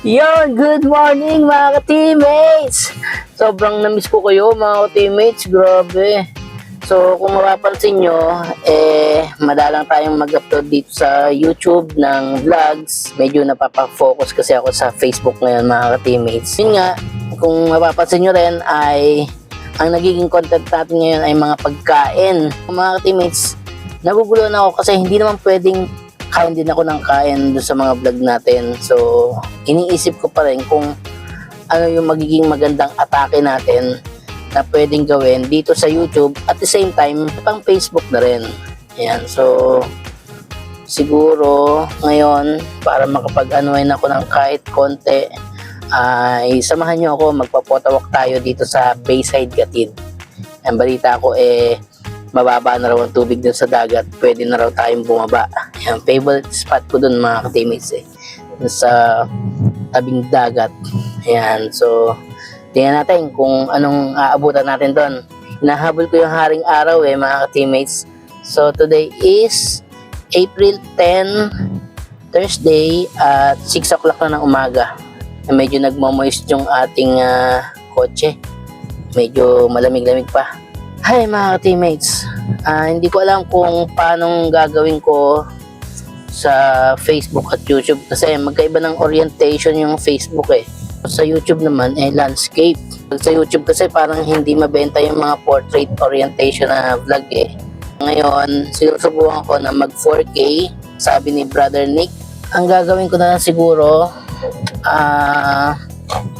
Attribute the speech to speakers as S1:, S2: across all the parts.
S1: Yon, good morning mga ka-teammates! Sobrang namiss ko kayo mga ka-teammates, grabe. So kung mapapansin nyo, eh, madalang tayong mag-upload dito sa YouTube ng vlogs. Medyo napapafocus kasi ako sa Facebook ngayon mga ka-teammates. Yun nga, kung mapapansin nyo rin ay ang nagiging content natin ngayon ay mga pagkain. Mga ka-teammates, naguguluhan ako kasi hindi naman pwedeng kain din ako ng kain doon sa mga vlog natin. So, iniisip ko pa rin kung ano yung magiging magandang atake natin na pwedeng gawin dito sa YouTube at the same time pang Facebook na rin. Ayan, so siguro ngayon para makapag-anuin ako ng kahit konti ay samahan nyo ako magpapotawak tayo dito sa Bayside Gatid. Ang balita ko eh mababa na raw ang tubig dun sa dagat, pwede na raw tayong bumaba. Yan, favorite spot ko dun mga ka-teammates eh. Sa tabing dagat. Ayan, so tingnan natin kung anong aabutan natin doon. Hinahabol ko yung haring araw eh mga ka-teammates. So today is April 10, Thursday at 6 o'clock na ng umaga. Medyo nagmamoist yung ating ah, kotse. Medyo malamig-lamig pa. Hi mga teammates. Ah, hindi ko alam kung paano gagawin ko sa Facebook at YouTube kasi magkaiba ng orientation yung Facebook eh. Sa YouTube naman eh landscape. Sa YouTube kasi parang hindi mabenta yung mga portrait orientation na vlog eh. Ngayon, sinusubukan ko na mag 4K, sabi ni Brother Nick. Ang gagawin ko na lang siguro, ah,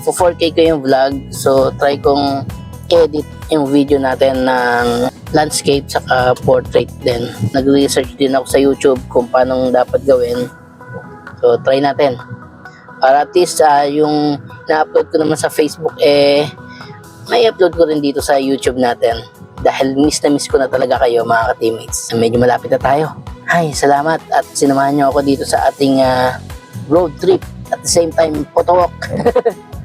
S1: for 4K ko yung vlog. So, try kong edit yung video natin ng landscape saka portrait din. Nag-research din ako sa YouTube kung paano dapat gawin. So, try natin. Para at least ah, yung na-upload ko naman sa Facebook eh may upload ko rin dito sa YouTube natin. Dahil miss na miss ko na talaga kayo mga ka-teammates. Medyo malapit na tayo. Ay, salamat at sinamahan niyo ako dito sa ating ah, road trip. At the same time, photowalk.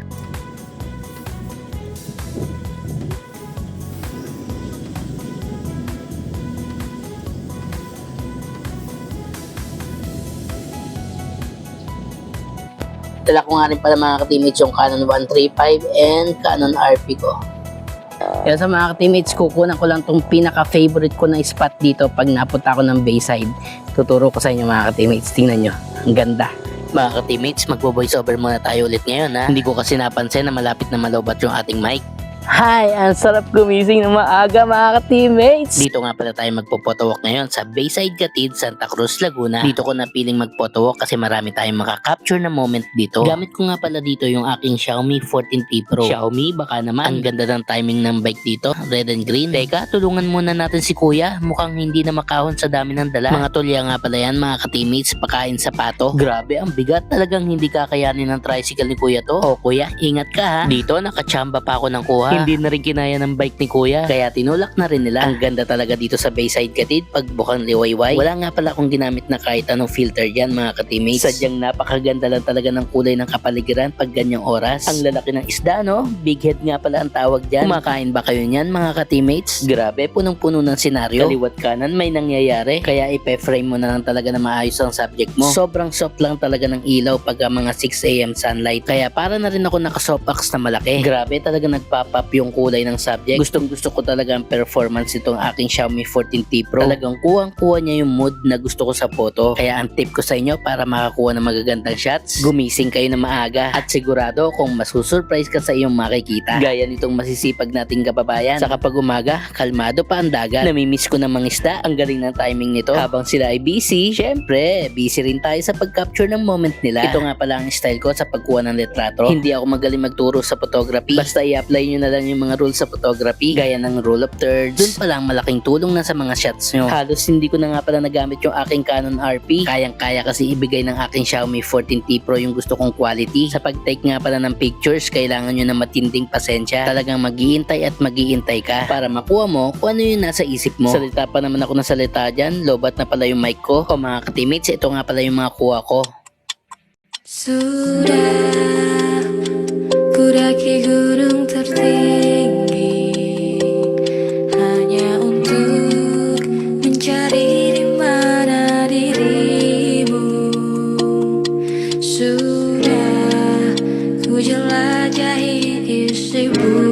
S1: Dala ko nga rin pala mga ka-teammates yung Canon 135 and Canon RP ko. Kaya sa mga ka-teammates, kukunan ko lang tong pinaka-favorite ko na spot dito pag napunta ako ng Bayside. Tuturo ko sa inyo mga ka-teammates. Tingnan nyo. Ang ganda. Mga ka-teammates, magbo-voice over muna tayo ulit ngayon ha. Hindi ko kasi napansin na malapit na malobat yung ating mic. Hi! Ang sarap gumising ng maaga mga ka-teammates! Dito nga pala tayo magpo-photowalk ngayon sa Bayside Gatid, Santa Cruz, Laguna. Dito ko napiling mag-photowalk kasi marami tayong makaka-capture na moment dito. Gamit ko nga pala dito yung aking Xiaomi 14T Pro. Xiaomi, baka naman. Ang ganda ng timing ng bike dito. Red and green. Teka, tulungan muna natin si Kuya. Mukhang hindi na makahon sa dami ng dala. Mga tulya nga pala yan mga ka-teammates. Pakain sa pato. Grabe, ang bigat. Talagang hindi kakayanin ng tricycle ni Kuya to. O Kuya, ingat ka ha. Dito, nakachamba pa ako ng kuha. Hindi na rin kinaya ng bike ni Kuya. Kaya tinulak na rin nila. Ang ganda talaga dito sa Bayside Katid. Pag bukang liwayway. Wala nga pala akong ginamit na kahit anong filter dyan mga ka-teammates. Sadyang napakaganda lang talaga ng kulay ng kapaligiran pag ganyang oras. Ang lalaki ng isda no? Big head nga pala ang tawag dyan. Kumakain ba kayo niyan mga ka-teammates? Grabe, punong-puno ng senaryo. Kaliwat kanan may nangyayari. Kaya ipe-frame mo na lang talaga na maayos ang subject mo. Sobrang soft lang talaga ng ilaw pag mga 6am sunlight. Kaya para na rin ako naka-softbox na malaki. Grabe talaga nagpapap yung kulay ng subject. Gustong gusto ko talaga ang performance nitong aking Xiaomi 14T Pro. Talagang kuwang-kuha niya yung mood na gusto ko sa photo. Kaya ang tip ko sa inyo para makakuha ng magagandang shots, gumising kayo na maaga at sigurado kung masusurprise ka sa iyong makikita. Gaya nitong masisipag nating kababayan. Sa kapag umaga, kalmado pa ang dagat. Namimiss ko ng mga isda. Ang galing ng timing nito. Habang sila ay busy, syempre, busy rin tayo sa pag-capture ng moment nila. Ito nga pala ang style ko sa pagkuha ng litrato. Hindi ako magaling magturo sa photography. Basta i-apply nyo na lang yung mga rules sa photography, gaya ng rule of thirds. Doon pa lang malaking tulong na sa mga shots nyo. Halos hindi ko na nga pala nagamit yung aking Canon RP. Kayang-kaya kasi ibigay ng aking Xiaomi 14T Pro yung gusto kong quality. Sa pag-take nga pala ng pictures, kailangan nyo na matinding pasensya. Talagang mag-iintay at mag-iintay ka para makuha mo kung ano yung nasa isip mo. Salita pa naman ako ng salita dyan. Lobat na pala yung mic ko. O mga ka-teammates, ito nga pala yung mga kuha ko.
S2: Sudah kudaki gunung You. would.